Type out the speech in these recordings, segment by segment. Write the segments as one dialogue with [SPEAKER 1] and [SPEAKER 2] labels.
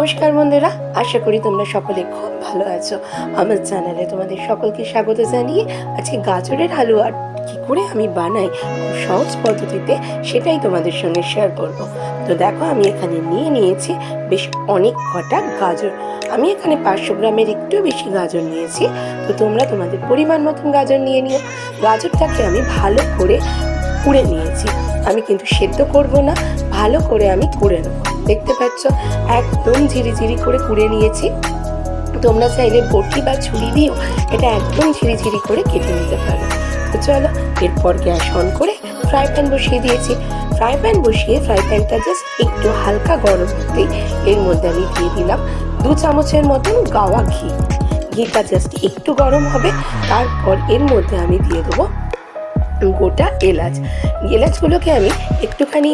[SPEAKER 1] নমস্কার বন্ধুরা, আশা করি তোমরা সকলে খুব ভালো আছো। আমার চ্যানেলে তোমাদের সকলকে স্বাগত জানিয়ে আজকে গাজরের হালুয়া কি করে আমি বানাই খুব সহজ পদ্ধতিতে সেটাই তোমাদের সঙ্গে শেয়ার করব। তো দেখো, আমি এখানে নিয়ে নিয়েছি বেশ অনেক কটা গাজর। আমি এখানে পাঁচশো গ্রামের একটু বেশি গাজর নিয়েছি। তো তোমরা তোমাদের পরিমাণ মতন গাজর নিয়ে নিও। গাজরটাকে আমি ভালো করে কুড়ে নিয়েছি। আমি কিন্তু সেদ্ধ করব না, ভালো করে আমি কুড়ে নেব। দেখতে পাচ্ছ? একদম ঝিরিঝিরি করে কুড়ে নিয়েছি। তোমরা চাইলে বটি বা ছুরি দিয়েও এটা একদম ঝিরিঝিরি করে কেটে নিতে পারো। তো চলো, এরপর গ্যাস অন করে ফ্রাই প্যান বসিয়ে দিয়েছি। ফ্রাই প্যান বসিয়ে ফ্রাই প্যানটা জাস্ট একটু হালকা গরম হতেই এর মধ্যে আমি দিয়ে দিলাম দু চামচের মতন গাওয়া ঘি। ঘিটা জাস্ট একটু গরম হবে, তারপর এর মধ্যে আমি দিয়ে দেবো গোটা এলাচ। এলাচগুলোকে আমি একটুখানি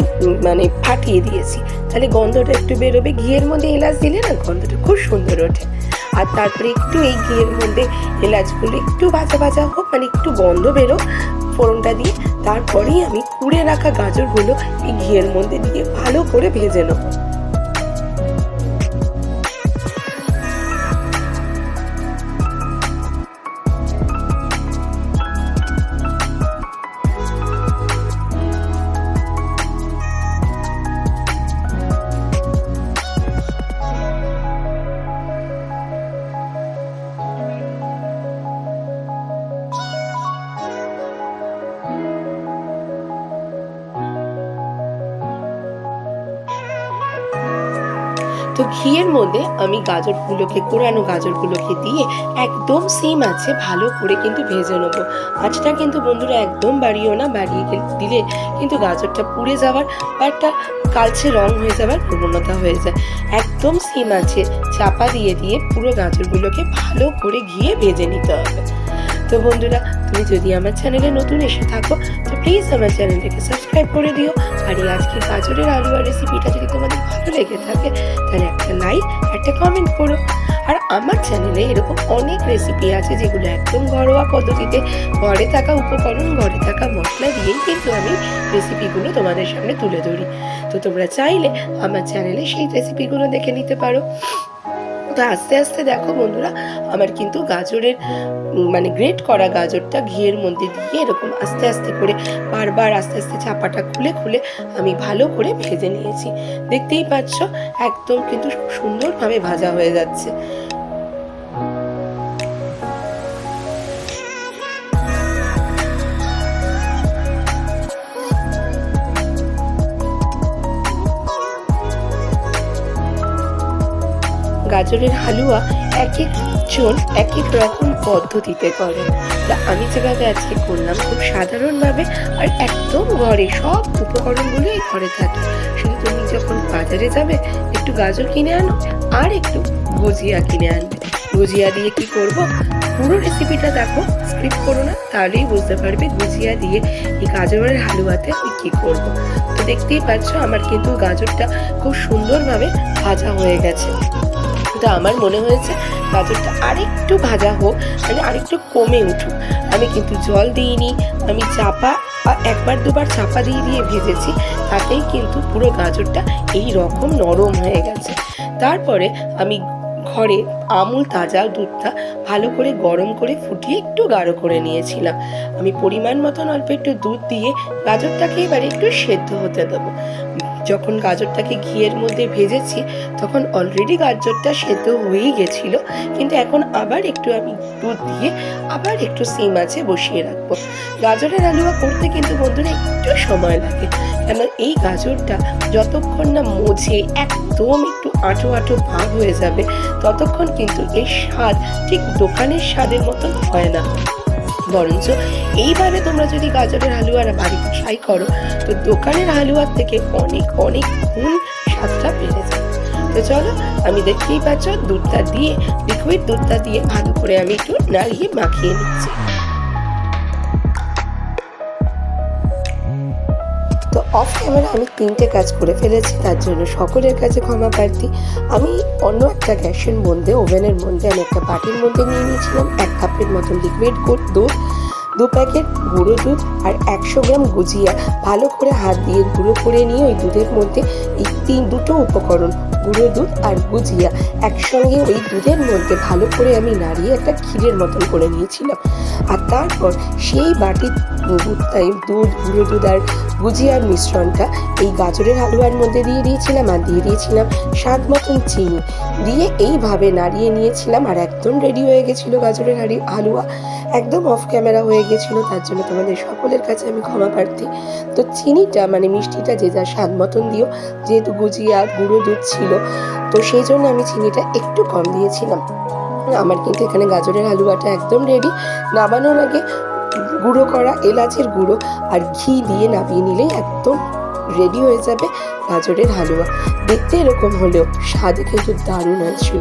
[SPEAKER 1] মানে ফাটিয়ে দিয়েছি। তাহলে গন্ধটা একটু বেরোবে। ঘিয়ের মধ্যে এলাচ দিলে না গন্ধটা খুব সুন্দর ওঠে। আর তারপরে একটু এই ঘিয়ের মধ্যে এলাচগুলো একটু ভাজা ভাজা হোক মানে একটু গন্ধ বেরো ফোড়নটা দিয়ে, তারপরেই আমি কুড়ে রাখা গাজরগুলো এই ঘিয়ের মধ্যে দিয়ে ভালো করে ভেজে নেব। তো ঘিয়ের মধ্যে আমি গাজরগুলোকে, কোরানো গাজরগুলোকে দিয়ে একদম সেম আছে, ভালো করে কিন্তু ভেজে নেব। আঁচটা কিন্তু বন্ধুরা একদম বাড়িও না, বাড়িয়ে দিলে কিন্তু গাজরটা পুড়ে যাওয়ার বা একটা কালচে রং হয়ে যাওয়ার প্রবণতা হয়ে যায়। একদম সিম আছে, চাপা দিয়ে দিয়ে পুরো গাজরগুলোকে ভালো করে ঘিয়ে ভেজে নিতে হবে। তো বন্ধুরা, তুমি যদি আমার চ্যানেলে নতুন এসে থাকো, তো প্লিজ আমার চ্যানেলটাকে সাবস্ক্রাইব করে দিও। আর এই আজকে গাজরের আলুয়া রেসিপিটা যদি তোমাদের ভালো লেগে থাকে, তাহলে একটা লাইক একটা কমেন্ট করো। আর আমার চ্যানেলে এরকম অনেক রেসিপি আছে যেগুলো একদম ঘরোয়া পদ্ধতিতে ঘরে থাকা উপকরণ, ঘরে থাকা মশলা দিয়েই কিন্তু আমি রেসিপিগুলো তোমাদের সামনে তুলে ধরি। তো তোমরা চাইলে আমার চ্যানেলে সেই রেসিপিগুলো দেখে নিতে পারো। তো আস্তে আস্তে দেখো বন্ধুরা, আমার কিন্তু গাজরের মানে গ্রেট করা গাজরটা ঘিয়ের মধ্যে দিয়ে এরকম আস্তে আস্তে করে বারবার আস্তে আস্তে চাপাটা খুলে খুলে আমি ভালো করে ভেজে নিয়েছি। দেখতেই পাচ্ছ, একদম কিন্তু সুন্দরভাবে ভাজা হয়ে যাচ্ছে। গাজরের হালুয়া এক একজন এক এক রকম পদ্ধতিতে করে। তা আমি যেভাবে আজকে করলাম খুব সাধারণভাবে আর একদম ঘরে সব উপকরণগুলোই ঘরে থাকে। শুধু তুমি যখন বাজারে যাবে, একটু গাজর কিনে আনো আর একটু গুজিয়া কিনে আনবে। গুজিয়া দিয়ে কি করব? পুরো রেসিপিটা দেখো স্ক্রিপ্ট করো না, তাহলেই বুঝতে পারবে গুজিয়া দিয়ে এই গাজরের হালুয়াতে আমি কি করব। তো দেখতেই পাচ্ছ, আমার কিন্তু গাজরটা খুব সুন্দরভাবে ভাজা হয়ে গেছে। তো আমার মনে হয়েছে, গাজরটা আরেকটু ভাজা হোক মানে আরেকটু কমে উঠুক। আমি কিন্তু জল দিইনি, আমি চাপা একবার দুবার চাপা দিয়ে দিয়ে ভেজেছি, তাতেই কিন্তু পুরো গাজরটা এই রকম নরম হয়ে গেছে। তারপরে আমি ঘরে আমুল তাজা দুধটা ভালো করে গরম করে ফুটিয়ে একটু গাঢ় করে নিয়েছিলাম। আমি পরিমাণ মতন অল্প একটু দুধ দিয়ে গাজরটাকে এবারে একটু সেদ্ধ হতে দেবো। যখন গাজরটাকে ঘিয়ের মধ্যে ভেজেছি, তখন অলরেডি গাজরটা সেদ্ধ হয়েই গেছিল। কিন্তু এখন আবার একটু আমি দুধ দিয়ে আবার একটু সিম আছে বসিয়ে রাখব। গাজরের আলুয়া করতে কিন্তু বন্ধুরা একটু সময় লাগে। কেন এই গাজরটা যতক্ষণ না মজে একদম একটু আঁটো আঁটো ভাব হয়ে যাবে, ততক্ষণ কিন্তু এই স্বাদ ঠিক দোকানের স্বাদের মতন হয় না। বরঞ্চ এইভাবে তোমরা যদি গাজরের হালুয়ারা বাড়িতে ট্রাই করো, তো দোকানের হালুয়ার থেকে অনেক অনেক গুণ স্বাদটা বেড়ে যায়। তো চলো, আমি দেখতেই পাচ্ছ দুধটা দিয়ে লিকুইড দুধটা দিয়ে ভালো করে আমি একটু নাড়িয়ে মাখিয়ে নিচ্ছি। অফ ক্যামেরা আমি তিনটে কাজ করে ফেলেছি, তার জন্য সকলের কাছে ক্ষমা প্রার্থী। আমি অন্য একটা গ্যাসের মধ্যে ওভেনের মধ্যে আমি একটা বাটির মধ্যে নিয়ে নিয়েছিলাম, এক কাপের মতন লিকুইড দুধ, দু প্যাকেট গুঁড়ো দুধ আর একশো গ্রাম গুজিয়া। ভালো করে হাত দিয়ে গুঁড়ো করে নিয়ে ওই দুধের মধ্যে এই তিন, দুটো উপকরণ গুঁড়ো দুধ আর গুজিয়া একসঙ্গে ওই দুধের মধ্যে ভালো করে আমি নাড়িয়ে একটা ক্ষীরের মতন করে নিয়েছিলাম। আর তারপর সেই বাটির দুধ, গুঁড়ো দুধ আর গুজিয়ার মিশ্রণটা এই গাজরের হালুয়ার মধ্যে দিয়ে দিয়েছিলাম আর দিয়ে দিয়েছিলাম স্বাদ মতন চিনি। দিয়ে এইভাবে নাড়িয়ে নিয়েছিলাম আর একদম রেডি হয়ে গেছিল গাজরের হাড়ি হালুয়া। একদম অফ ক্যামেরা হয়ে গেছিল, তার জন্য তোমাদের সকলের কাছে আমি ক্ষমা প্রার্থী। তো চিনিটা মানে মিষ্টিটা যে যা স্বাদ মতন দিও, যেহেতু গুজিয়া গুঁড়ো দুধ ছিল তো সেই জন্য আমি চিনিটা একটু কম দিয়েছিলাম। আমার কিন্তু এখানে গাজরের হালুয়াটা একদম রেডি নামানোর আগে গুঁড়ো করা এলাচের গুঁড়ো আর ঘি দিয়ে নামিয়ে নিলেই একদম রেডি হয়ে যাবে গাজরের হালুয়া। দেখতে এরকম হলেও স্বাদে কিন্তু দারুণ হয়েছিল।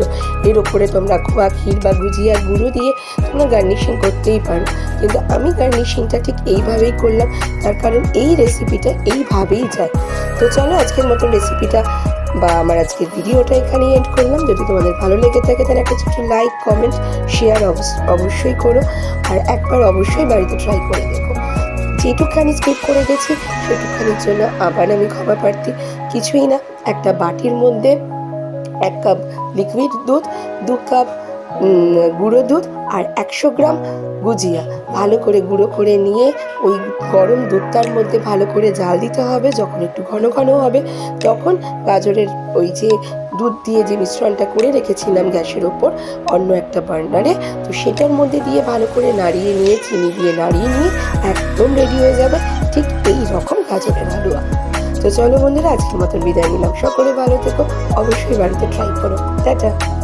[SPEAKER 1] এর ওপরে তোমরা খোয়া ক্ষীর বা গুজিয়া গুঁড়ো দিয়ে তোমরা গার্নিশিং করতেই পারো। কিন্তু আমি গার্নিশিংটা ঠিক এইভাবেই করলাম, তার কারণ এই রেসিপিটা এইভাবেই যায়। তো চলো আজকের মতো রেসিপিটা বা আমার আজকের ভিডিওটা এখানেই এড করলাম। যদি তোমাদের ভালো লেগে থাকে, তাহলে একটা ছোট্ট লাইক কমেন্ট শেয়ার অবশ্যই করো। আর একবার অবশ্যই বাড়িতে ট্রাই করে দেখো। যেটুকখানি স্কিপ করে গেছি, সেটুকখানির জন্য আবার আমি ক্ষমা প্রার্থী। কিছুই না, একটা বাটির মধ্যে এক কাপ লিকুইড দুধ, দু কাপ গুঁড়ো দুধ আর একশো গ্রাম গুজিয়া। ভালো করে গুঁড়ো করে নিয়ে ওই গরম দুধটার মধ্যে ভালো করে জাল দিতে হবে। যখন একটু ঘন ঘন হবে, তখন গাজরের ওই যে দুধ দিয়ে যে মিশ্রণটা করে রেখেছিলাম গ্যাসের ওপর, অন্য একটা বার্নারে, তো সেটার মধ্যে দিয়ে ভালো করে নাড়িয়ে নিয়ে, চিনি দিয়ে নাড়িয়ে নিয়ে একদম রেডি হয়ে যাবে ঠিক এই রকম গাজরের হালুয়া। তো চলো বন্ধুরা, আজকের মতন বিদায় নিলাম। সকলে ভালো থেকো, অবশ্যই বাড়িতে ট্রাই করো। টাটা।